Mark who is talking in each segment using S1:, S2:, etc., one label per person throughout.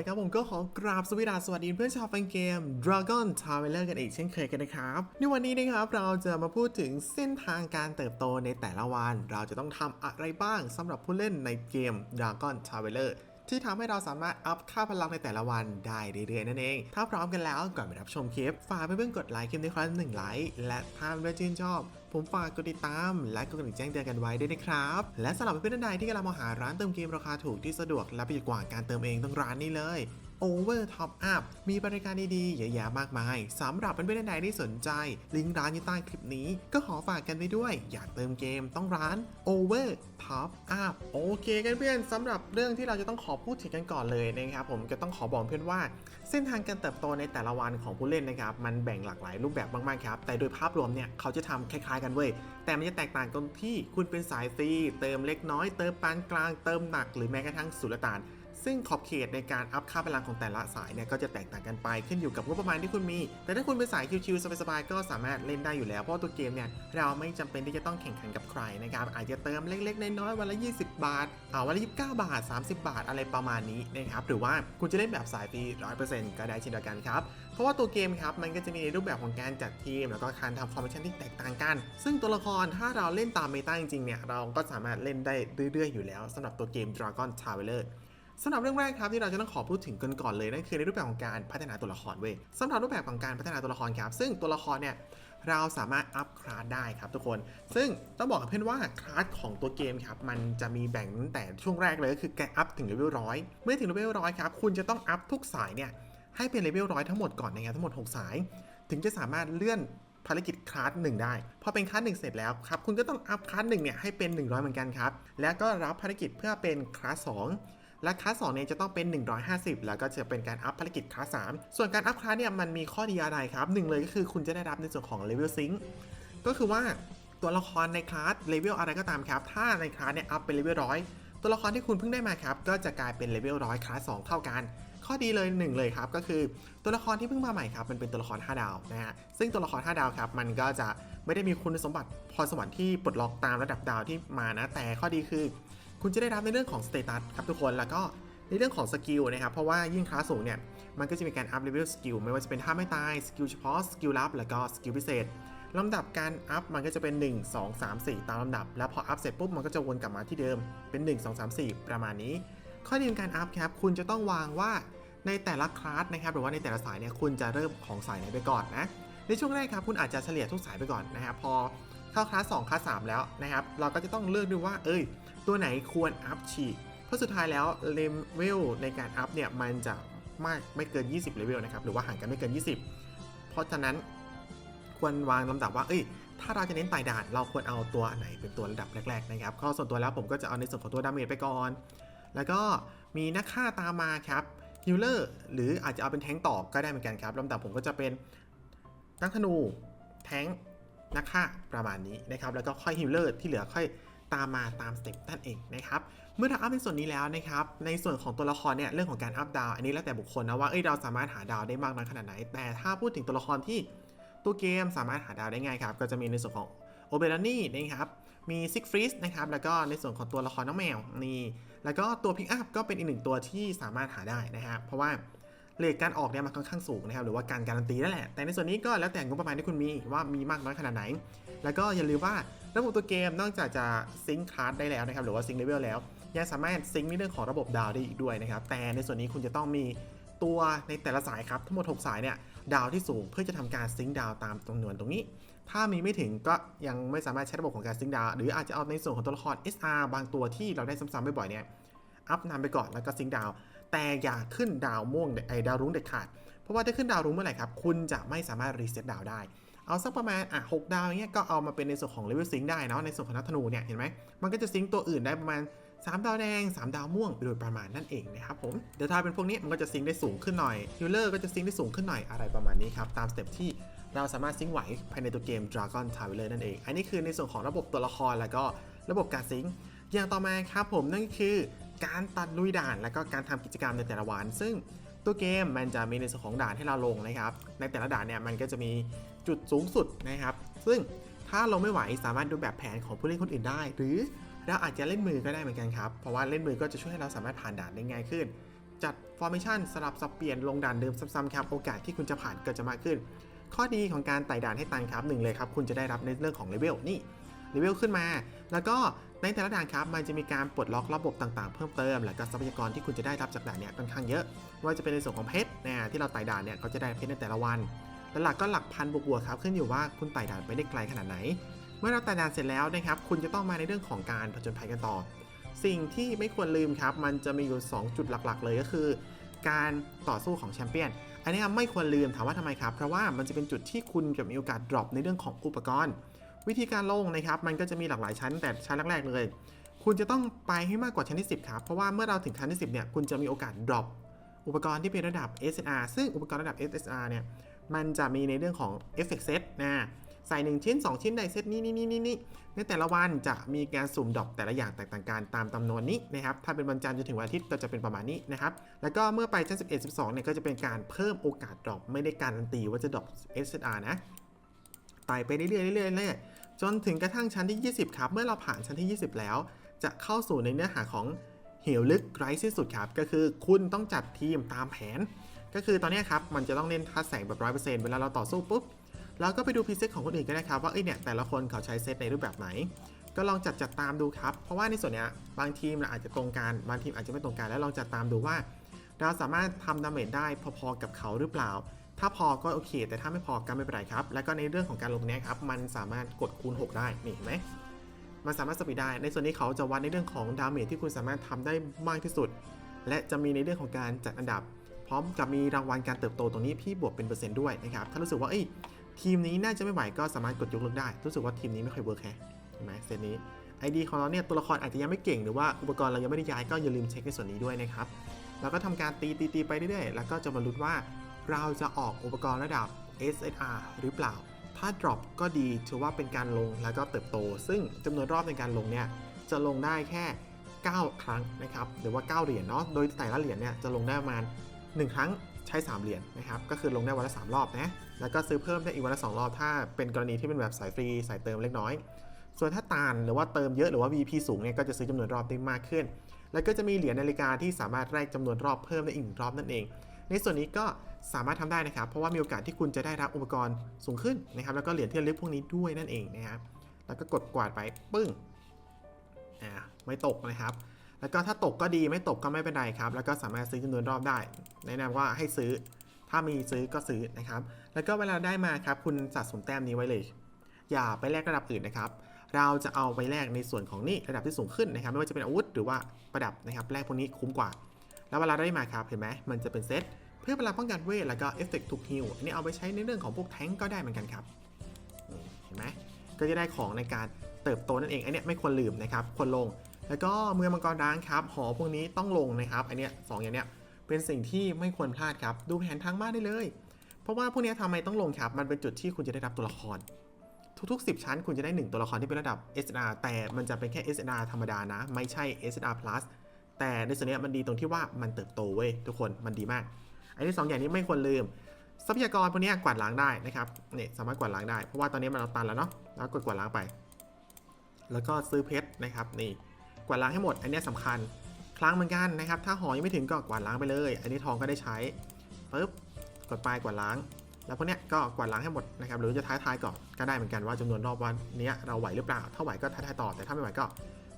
S1: เลยครับผมก็ขอกราบสวสดีสวัสดีเพื่อนชาวแฟนเกม Dragon Traveler กันอีกเช่นเคยกันนะครับ ในวันนี้นะครับเราจะมาพูดถึงเส้นทางการเติบโตในแต่ละวัน เราจะต้องทำอะไรบ้างสำหรับผู้เล่นในเกม Dragon Traveler ที่ทำให้เราสามารถอัพค่าพลังในแต่ละวันได้เรื่อยๆนั่นเอง ถ้าพร้อมกันแล้วก่อนไปรับชมคลิป ฝากเพื่อนๆกดไลค์คลิปนี้ครับหนึ่งไลค์และถ้าเพื่อนๆชื่นชอบ ผมฝากกดติดตาม และกดกระดิ่งแจ้งเตือนกันไว้ด้วยนะครับ และสำหรับเพื่อนๆท่านใดที่กำลังมองหาร้านเติมเกมราคาถูกที่สะดวกและประหยัดกว่าการเติมเองต้องร้านนี้เลย Over Top Up มีบริการดีๆเยอะแยะมากมายสำหรับเพื่อนๆใดที่สนใจ ลิงก์ร้านอยู่ใต้คลิปนี้ ก็ขอฝากกันไว้ด้วย อยากเติมเกมต้องร้าน Over Top Up โอเคกันเพื่อนสำหรับเรื่องที่เราจะต้องขอพูดถึงกันก่อนเลยนะครับผมก็ต้องขอบอกเพื่อนว่า เส้นทางการเติบโตในแต่ละวันของผู้เล่นนะครับมันแบ่งหลากหลายรูปแบบมากๆครับแต่โดยภาพรวมเนี่ยเขาจะทำคล้ายๆกันเว้ยแต่มันจะแตกต่างตรงที่คุณเป็นสายฟรีเติมเล็กน้อยเติมปานกลางเติมหนักหรือแม้กระทั่งสุลต่าน ซึ่งขอบเขตในการอัพค่าพลังของแต่ละสายเนี่ยก็จะแตกต่างกันไปขึ้นอยู่กับงบประมาณที่คุณมี แต่ถ้าคุณเป็นสายชิวๆสบายๆก็สามารถเล่นได้อยู่แล้วเพราะตัวเกมเนี่ยเราไม่จำเป็นที่จะต้องแข่งขันกับใครนะครับอาจจะเติมเล็กๆน้อยๆวันละ 20 บาทอ่าวันละ 29 บาท 30 บาทอะไรประมาณนี้นะครับหรือว่าคุณจะเล่นแบบสายฟรี100%ก็ได้เช่นเดียวกันครับเพราะว่าตัวเกมครับมันก็จะมีรูปแบบของการจัดทีม แล้วก็การทำฟอร์มชั่นที่แตกต่างกัน ซึ่งตัวละครถ้าเราเล่นตามเมตาจริงๆเนี่ยเราก็สามารถเล่นได้เรื่อยๆอยู่แล้วสำหรับตัวเกม Dragon Traveler สำหรับเรื่องแรกครับที่เราจะต้องขอพูดถึงกันก่อนเลยนั่นคือในรูปแบบของการพัฒนาตัวละครเว้ยสำหรับรูปแบบของการพัฒนาตัวละครครับซึ่งตัวละครเนี่ยเราสามารถอัพคลาสได้ครับทุกคน ซึ่งต้องบอกกับเพื่อนว่าคลาสของตัวเกมครับมันจะมีแบ่งตั้งแต่ช่วงแรกเลยก็คือแกอัพถึงเลเวลร้อยเมื่อถึงเลเวลร้อยครับคุณจะต้องอัพทุกสายเนี่ยให้เป็นเลเวลร้อยทั้งหมดก่อนนะครับทั้งหมด 6 สาย ถึงจะสามารถเลื่อนภารกิจคลาสหนึ่งได้พอเป็นคลาสหนึ่งเสร็จแล้วครับคุณก็ต้องอัพคลาสหนึ่งเนี่ยให้เป็น 100 เหมือนกันครับแล้วก็รับภารกิจเพื่อเป็นคลาสสอง และคลาส2เนี่ยจะต้องเป็น 150 แล้วก็จะเป็นการอัพภารกิจคลาส3ส่วนการอัพคลาสเนี่ยมันมีข้อดีอะไรครับหนึ่งเลยก็คือคุณจะได้รับในส่วนของเลเวลซิงก็คือว่าตัวละครในคลาสเลเวลอะไรก็ตามครับ ถ้าในคลาสเนี่ยอัพเป็นเลเวลร้อยตัวละครที่คุณเพิ่งได้มาครับ ก็จะกลายเป็นเลเวลร้อยคลาส2เท่ากัน ข้อดีเลยหนึ่งเลยครับ ก็คือตัวละครที่เพิ่งมาใหม่ครับ มันเป็นตัวละคร 5 ดาวนะฮะซึ่งตัวละคร 5 ดาวครับ มันก็จะไม่ได้มีคุณสมบัติพรสวรรค์ที่ปลดล็อกตามระดับดาวที่มานะแต่ข้อดีคือ คุณจะได้รับในเรื่องของสเตตัสครับทุกคนแล้วก็ในเรื่องของสกิลนะครับ เพราะว่ายิ่งคลาสสูงเนี่ย มันก็จะมีการอัพเลเวลสกิลไม่ว่าจะเป็นท่าไม่ตาย สกิลเฉพาะ สกิลลับ แล้วก็สกิลพิเศษลำดับการอัพมันก็จะเป็น 1 2 3 4 ตามลำดับ แล้วพออัพเสร็จปุ๊บมันก็จะวนกลับมาที่เดิมเป็น 1 2 3 4 ประมาณนี้ ข้อดีในการอัพครับคุณจะต้องวางว่าในแต่ละคลาสนะครับหรือว่าในแต่ละสายเนี่ยคุณจะเริ่มของสายไหนไปก่อนนะในช่วงแรกครับคุณอาจจะเฉลี่ยทุกสายไปก่อนนะครับพอเข้าคลาส2คลาส3แล้วนะครับเราก็จะต้องเลือกดูว่าเอ้ย ตัวไหนควรอัพฉีกเพราะสุดท้ายแล้วเลเวลในการอัพเนี่ยมันจะมากไม่เกิน 20เลเวลนะครับหรือว่าห่างกันไม่เกิน 20 เพราะฉะนั้นควรวางลำดับว่าเอ้ยถ้าเราจะเน้นไต่ด่านเราควรเอาตัวไหนเป็นตัวระดับแรกๆนะครับข้อส่วนตัวแล้วผมก็จะเอาในส่วนของตัวดาเมจไปก่อน แล้วก็มีนักฆ่าตามมาครับฮิลเลอร์หรืออาจจะเอาเป็นแท้งต่อก็ได้เหมือนกันครับลำดับผมก็จะเป็นนักธนูแท้งนักฆ่าประมาณนี้นะครับแล้วก็ค่อยฮิลเลอร์ที่เหลือค่อย ตามมาตามสเต็ปนั่นเองนะครับเมื่อเราอัพในส่วนนี้แล้วนะครับในส่วนของตัวละครเนี่ยเรื่องของการอัพดาวอันนี้แล้วแต่บุคคลนะว่าเอ้ยเราสามารถหาดาวได้มากน้อยขนาดไหน แต่ถ้าพูดถึงตัวละครที่ตัวเกมสามารถหาดาวได้ง่ายครับก็จะมีในส่วนของโอเบรานี่นะครับ มีซิกฟรีสนะครับ แล้วก็ในส่วนของตัวละครน้องแมวนี่ แล้วก็ตัวพิกอัพก็เป็นอีกหนึ่งตัวที่สามารถหาได้นะครับเพราะว่า เลทการออกเนี่ยมันค่อนข้างสูงนะครับหรือว่าการการันตีนั่นแหละ แต่ในส่วนนี้ก็แล้วแต่งบประมาณที่คุณมีว่ามีมากน้อยขนาดไหน แล้วก็อย่าลืมว่าระบบตัวเกมนอกจากจะซิงค์คลาสได้แล้วนะครับหรือว่าซิงค์เลเวลแล้ว ยังสามารถซิงค์ในเรื่องของระบบดาวได้อีกด้วยนะครับแต่ในส่วนนี้คุณจะต้องมีตัวในแต่ละสายครับทั้งหมด 6 สายเนี่ยดาวที่สูงเพื่อจะทำการซิงค์ดาวตามจำนวนตรงนี้ ถ้ามีไม่ถึงก็ยังไม่สามารถใช้ระบบของการซิงค์ดาวหรืออาจจะเอาในส่วนของตัวละคร SR บางตัวที่เราได้ซ้ำๆบ่อยๆเนี่ยอัพนำไปก่อนแล้วก็ซิงค์ดาว แต่อย่าขึ้นดาวม่วงไอ้ดาวรุ้งเด็ดขาด เพราะว่าถ้าขึ้นดาวรุ้งเมื่อไหร่ครับ คุณจะไม่สามารถรีเซ็ตดาวได้ เอาสักประมาณอะหดาวเงี้ยก็เอามาเป็นในส่วนของเลเวลซิงค์ได้เนาะในส่วนของนักธนูเนี่ยเห็นไหมมันก็จะซิงค์ตัวอื่นได้ประมาณ 3 ดาวแดง 3 ดาวม่วงโดยประมาณนั่นเองนะครับผมเดี๋ยวถ้าเป็นพวกนี้มันก็จะซิงค์ได้สูงขึ้นหน่อยฮิลเลอร์ก็จะซิงค์ได้สูงขึ้นหน่อยอะไรประมาณนี้ครับตามสเต็ปที่เราสามารถซิงค์ไหวภายในตัวเกม Dragon Traveler นั่นเอง อันนี้คือในส่วนของระบบตัวละครแล้วก็ระบบการซิงอย่างต่อมาครับผมนั่นคือ การตัดลุยด่าน แล้วก็การทำกิจกรรมในแต่ละวัน ซึ่งตัวเกมมันจะมีในส่วนของด่านให้เราลงนะครับ ในแต่ละด่านเนี่ยมันก็จะมีจุดสูงสุดนะครับ ซึ่งถ้าเราไม่ไหวสามารถดูแบบแผนของผู้เล่นคนอื่นได้ หรือเราอาจจะเล่นมือก็ได้เหมือนกันครับ เพราะว่าเล่นมือก็จะช่วยให้เราสามารถผ่านด่านได้ง่ายขึ้น จัดฟอร์เมชันสลับสับเปลี่ยนลงด่านเดิมซ้ำๆครับ โอกาสที่คุณจะผ่านก็จะมากขึ้น ข้อดีของการไต่ด่านให้ตันครับหนึ่งเลยครับ คุณจะได้รับในเรื่องของเลเวลนี่ เลเวลขึ้นมา แล้วก็ในแต่ละด่านครับมันจะมีการปลดล็อกระบบต่างๆ เพิ่มเติม แล้วก็ทรัพยากรที่คุณจะได้รับจากด่านเนี้ยค่อนข้างเยอะ ว่าจะเป็นในส่วนของเพชรนะที่เราไต่ด่านเนี่ยก็จะได้เพชรในแต่ละวันและหลักก็หลักพันบวกๆครับขึ้นอยู่ว่าคุณไต่ด่านไปได้ไกลขนาดไหน เมื่อเราไต่ด่านเสร็จแล้วนะครับคุณจะต้องมาในเรื่องของการผจญภัยกันต่อ สิ่งที่ไม่ควรลืมครับมันจะมีอยู่ 2 จุดหลักๆ เลยก็คือ การต่อสู้ของแชมเปี้ยนอันนี้ไม่ควรลืมถามว่าทำไมครับเพราะว่ามันจะเป็นจุดที่คุณจะมีโอกาสดรอปในเรื่องของอุปกรณ์ วิธีการลงนะครับมันก็จะมีหลากหลายชั้นแต่ชั้นแรกๆเลย คุณจะต้องไปให้มากกว่าชั้นที่ 10 ครับ เพราะว่าเมื่อเราถึงชั้นที่ 10 เนี่ย คุณจะมีโอกาสดรอปอุปกรณ์ที่เป็นระดับ SSR ซึ่งอุปกรณ์ระดับ SSR เนี่ย มันจะมีในเรื่องของ Effect Set นะใส่ 1 ชิ้น 2 ชิ้นในเซตนี้นี่นี่นี่นี่ในแต่ละวันจะมีการสุ่มดรอปแต่ละอย่างแตกต่างกันตามจำนวนนี้นะครับ ถ้าเป็นวันจันทร์จนถึงวันอาทิตย์ก็จะเป็นประมาณนี้นะครับ แล้วก็เมื่อไปชั้น 11 12 เนี่ยก็จะเป็นการเพิ่มโอกาสดอปไม่ได้การันตีว่าจะดอป SSR นะไต่ไปเรื่อยๆเรื่อยๆ จนถึงกระทั่งชั้นที่ 20 ครับ เมื่อเราผ่านชั้นที่ 20 แล้ว จะเข้าสู่ในเนื้อหาของเหวลึกไร้สิ้นสุดครับ ก็คือคุณต้องจัดทีมตามแผน ก็คือตอนนี้ครับ มันจะต้องเล่นท่าแสงแบบร้อยเปอร์เซ็นต์เวลาเราต่อสู้ปุ๊บ เราก็ไปดูพีเซตของคนอื่นก็ได้ครับ ว่าเอ้ยเนี่ยแต่ละคนเขาใช้เซตในรูปแบบไหน ก็ลองจัดจัดตามดูครับ เพราะว่าในส่วนเนี้ยบางทีมอาจจะตรงกันบางทีมอาจจะไม่ตรงกันแล้วลองจัดตามดูว่า เราสามารถทำดาเมจได้พอๆกับเขาหรือเปล่า ถ้าพอก็โอเค แต่ถ้าไม่พอก็ไม่เป็นไรครับ แล้วก็ในเรื่องของการลงเนี้ยครับ มันสามารถกดคูณ 6 ได้ นี่เห็นไหมมันสามารถสปีดได้ ในส่วนนี้เขาจะวัดในเรื่องของดาเมจที่คุณสามารถทำได้มากที่สุด และจะมีในเรื่องของการจัดอันดับ พร้อมกับมีรางวัลการเติบโตตรงนี้พี่บวกเป็นเปอร์เซ็นต์ด้วยนะครับ ถ้ารู้สึกว่าเอ้ยทีมนี้น่าจะไม่ไหวก็สามารถกดยกเลิกได้ รู้สึกว่าทีมนี้ไม่ค่อยเวิร์กแฮะเห็นไหมเซตนี้ไอดีของเราเนี่ยตัวละครอาจจะยังไม่เก่งหรือว่าอุปกรณ์เรายังไม่ได้ย้ายก็อย่าลืมเช็คในส่วนนี้ด้วยนะครับแล้วก็ทำการตีตีตีไปเรื่อยๆ แล้วก็จะมาลุ้นว่า เราจะออกอุปกรณ์ระดับ SSR หรือเปล่า ถ้า drop ก็ดีถือว่าเป็นการลงแล้วก็เติบโต ซึ่งจำนวนรอบในการลงเนี่ยจะลงได้แค่ 9 ครั้งนะครับ หรือว่า 9 เหรียญเนาะ โดยแต่ละเหรียญเนี่ยจะลงได้ประมาณ 1 ครั้งใช้ 3 เหรียญนะครับ ก็คือลงได้วันละ 3 รอบนะ แล้วก็ซื้อเพิ่มได้อีกวันละ 2 รอบ ถ้าเป็นกรณีที่เป็นแบบสายฟรีสายเติมเล็กน้อย ส่วนถ้าตานหรือว่าเติมเยอะหรือว่า VP สูงเนี่ยก็จะซื้อจำนวนรอบได้มากขึ้น แล้วก็จะมีเหรียญนาฬิกาที่สามารถแลกจำนวนรอบเพิ่มได้อีกรอบนั่นเอง ในส่วนนี้ก็สามารถทำได้นะครับ เพราะว่ามีโอกาสที่คุณจะได้รับอุปกรณ์สูงขึ้นนะครับ แล้วก็เหรียญที่ระลึกพวกนี้ด้วยนั่นเองนะครับ แล้วก็กดกวาดไปปึ้ง อ่า ไม่ตกนะครับ แล้วก็ถ้าตกก็ดีไม่ตกก็ไม่เป็นไรครับ แล้วก็สามารถซื้อจำนวนรอบได้ แนะนำว่าให้ซื้อ ถ้ามีซื้อก็ซื้อนะครับ แล้วก็เวลาได้มาครับ คุณสะสมแต้มนี้ไว้เลย อย่าไปแลกระดับอื่นนะครับ เราจะเอาไปแลกในส่วนของนี่ระดับที่สูงขึ้นนะครับ ไม่ว่าจะเป็นอาวุธหรือว่าประดับนะครับ แลกพวกนี้คุ้มกว่า แล้วเวลาได้มาครับ เห็นไหมมันจะเป็นเซต เพื่อเวลาป้องกันเวทแล้วก็เอฟเฟกต์ทุกฮิลอันนี้เอาไปใช้ในเรื่องของพวกแท้งก็ได้เหมือนกันครับเห็นไหมก็จะได้ของในการเติบโตนั่นเอง อันนี้ไม่ควรลืมนะครับ ควรลง แล้วก็เมืองมังกรร้างครับ หอพวกนี้ต้องลงนะครับ อันนี้สองอย่างเนี้ยเป็นสิ่งที่ไม่ควรพลาดครับ ดูแผนทางบ้านได้เลย เพราะว่าพวกนี้ทำไมต้องลงครับ มันเป็นจุดที่คุณจะได้รับตัวละคร ทุกๆ 10 ชั้นคุณจะได้ 1 ตัวละครที่เป็นระดับ SNR แต่มันจะเป็นแค่ SNR ธรรมดานะ ไม่ใช่ SNR plus แต่ในส่วนนี้มันดีตรงที่ว่ามันเติบโตเว้ยทุกคน มันดีมาก อันที่สองอย่างนี้ไม่ควรลืม ทรัพยากรพวกนี้กวาดล้างได้นะครับเนี่ยสามารถกวาดล้างได้ เพราะว่าตอนนี้มันเราตันแล้วเนาะแล้วกดกวาดล้างไป แล้วก็ซื้อเพชรนะครับนี่กวาดล้างให้หมด อันเนี้ยสำคัญครั้งเหมือนกันนะครับ ถ้าหอยังไม่ถึงก็กวาดล้างไปเลย อันนี้ทองก็ได้ใช้ปึ๊บกดไปกวาดล้าง แล้วพวกเนี้ยก็กวาดล้างให้หมดนะครับหรือจะท้าทายก่อนก็ได้เหมือนกันว่าจำนวนรอบวันเนี้ยเราไหวหรือเปล่าถ้าไหวก็ท้าทายต่อแต่ถ้าไม่ไหวก็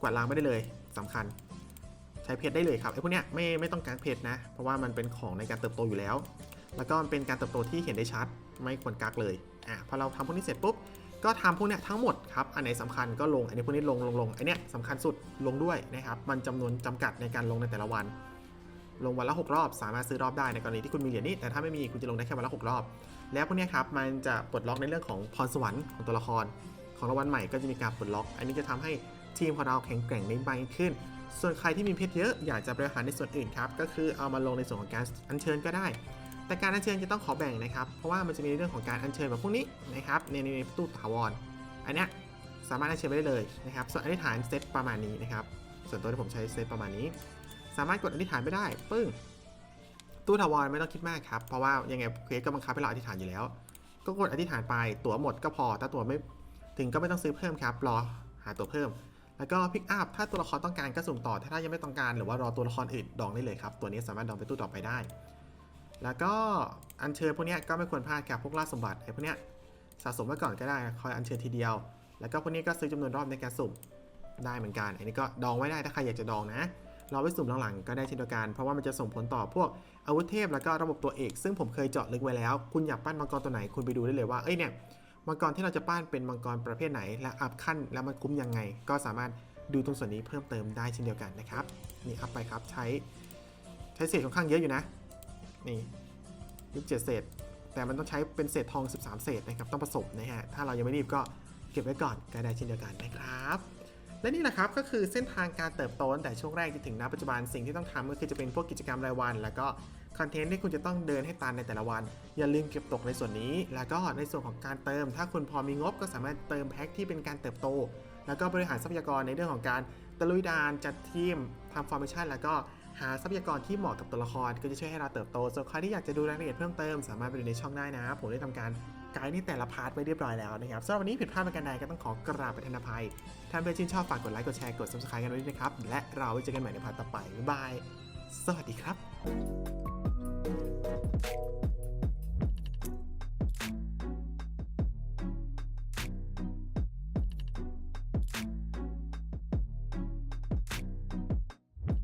S1: กวาดล้างไม่ได้เลยสำคัญ ใช้เพชรได้เลยครับไอ้พวกเนี้ยไม่ไม่ต้องการเพชรนะ เพราะว่ามันเป็นของในการเติบโตอยู่แล้ว แล้วก็มันเป็นการเติบโตที่เห็นได้ชัด ไม่ควรกักเลยอะพอเราทำพวกนี้เสร็จปุ๊บก็ทำพวกเนี้ยทั้งหมดครับอันไหนสำคัญก็ลงอันนี้พวกนี้ลงลงลงอันเนี้ยสำคัญสุดลงด้วยนะครับมันจำนวนจำกัดในการลงในแต่ละวัน ลงวันละ 6 รอบ สามารถซื้อรอบได้ในกรณีที่คุณมีเหรียญนี้แต่ถ้าไม่มีคุณจะลงได้แค่วันละ 6 รอบ แล้วพวกเนี้ยครับมันจะปลดล็อกในเรื่องของพรสวรรค์ของตัวละคร ของรางวัลใหม่ก็จะมีการปลดล็อก อันนี้จะทำให้ทีมของเราแข็งแกร่งได้มากขึ้น ส่วนใครที่มีเพชรเยอะอยากจะบริหารในส่วนอื่นครับ ก็คือเอามาลงในส่วนของการอัญเชิญก็ได้ แต่การอัญเชิญจะต้องขอแบ่งนะครับ เพราะว่ามันจะมีเรื่องของการอัญเชิญแบบพวกนี้นะครับในในตู้ถาวรอันเนี้ยสามารถอัญเชิญไปได้เลยนะครับ ส่วนอธิษฐานเซตประมาณนี้นะครับ ส่วนตัวที่ผมใช้เซตประมาณนี้ สามารถกดอธิษฐานไปได้ ปึ้ง ตู้ถาวรไม่ต้องคิดมากครับ เพราะว่ายังไงเควสก็บังคับให้เราอธิษฐานอยู่แล้ว ก็กดอธิษฐานไปตั๋วหมดก็พอ ถ้าตั๋วไม่ถึงก็ไม่ต้องซื้อเพิ่มครับ รอหาตั๋วเพิ่ม แล้วก็พิกอัพถ้าตัวละครต้องการก็สุ่มต่อถ้าถ้ายังไม่ต้องการหรือว่ารอตัวละครอื่นดองได้เลยครับ ตัวนี้สามารถดองไปตู้ต่อไปได้ แล้วก็อัญเชิญพวกนี้ก็ไม่ควรพลาดกับพวกล่าสมบัติไอ้พวกนี้สะสมไว้ก่อนก็ได้คอยอัญเชิญทีเดียว แล้วก็พวกนี้ก็ซื้อจำนวนรอบในการสุ่มได้เหมือนกัน อันนี้ก็ดองไว้ได้ถ้าใครอยากจะดองนะรอไว้สุ่มหลังๆก็ได้เช่นเดียวกัน เพราะว่ามันจะส่งผลต่อพวกอาวุธเทพแล้วก็ระบบตัวเอก ซึ่งผมเคยเจาะลึกไว้แล้ว คุณอยากปั้นมังกรตัวไหนคุณไปดูได้เลยว่าเอ้ยเนี่ย มังกรที่เราจะปั้นเป็นมังกรประเภทไหน และอัพขั้นแล้วมันคุ้มยังไง ก็สามารถดูตรงส่วนนี้เพิ่มเติมได้เช่นเดียวกันนะครับ นี่อัพไปครับใช้ใช้เศษค่อนข้างเยอะอยู่นะ นี่ยี่สิบเจ็ดเศษ แต่มันต้องใช้เป็นเศษทอง 13 เศษนะครับ ต้องผสมนะฮะ ถ้าเรายังไม่รีบก็เก็บไว้ก่อนก็ได้เช่นเดียวกันนะครับ และนี่แหละครับก็คือเส้นทางการเติบโตตั้งแต่ช่วงแรกจนถึงณปัจจุบันสิ่งที่ต้องทำก็คือจะเป็นพวกกิจกรรมรายวัน แล้วก็คอนเทนต์ที่คุณจะต้องเดินให้ตันในแต่ละวัน อย่าลืมเก็บตกในส่วนนี้ แล้วก็ในส่วนของการเติม ถ้าคุณพอมีงบก็สามารถเติมแพ็คที่เป็นการเติบโต แล้วก็บริหารทรัพยากรในเรื่องของการตะลุยดานจัดทีมทำฟอร์เมชันแล้วก็หาทรัพยากรที่เหมาะกับตัวละครก็จะช่วยให้เราเติบโตส่วนใครที่อยากจะดูรายละเอียดเพิ่มเติมสามารถไปดูในช่องได้นะผมได้ทำการ ไกด์ในแต่ละพาร์ทไว้เรียบร้อยแล้วนะครับสำหรับวันนี้ผิดพลาดประการใดก็ต้องขอกราบประทานอภัย ท่านเพื่อนชื่นชอบฝากกดไลค์กดแชร์กด subscribe กันไว้ด้วยนะครับ และเราไว้เจอกันใหม่ในพาร์ทต่อไปบ๊ายบาย สวัสดีครับ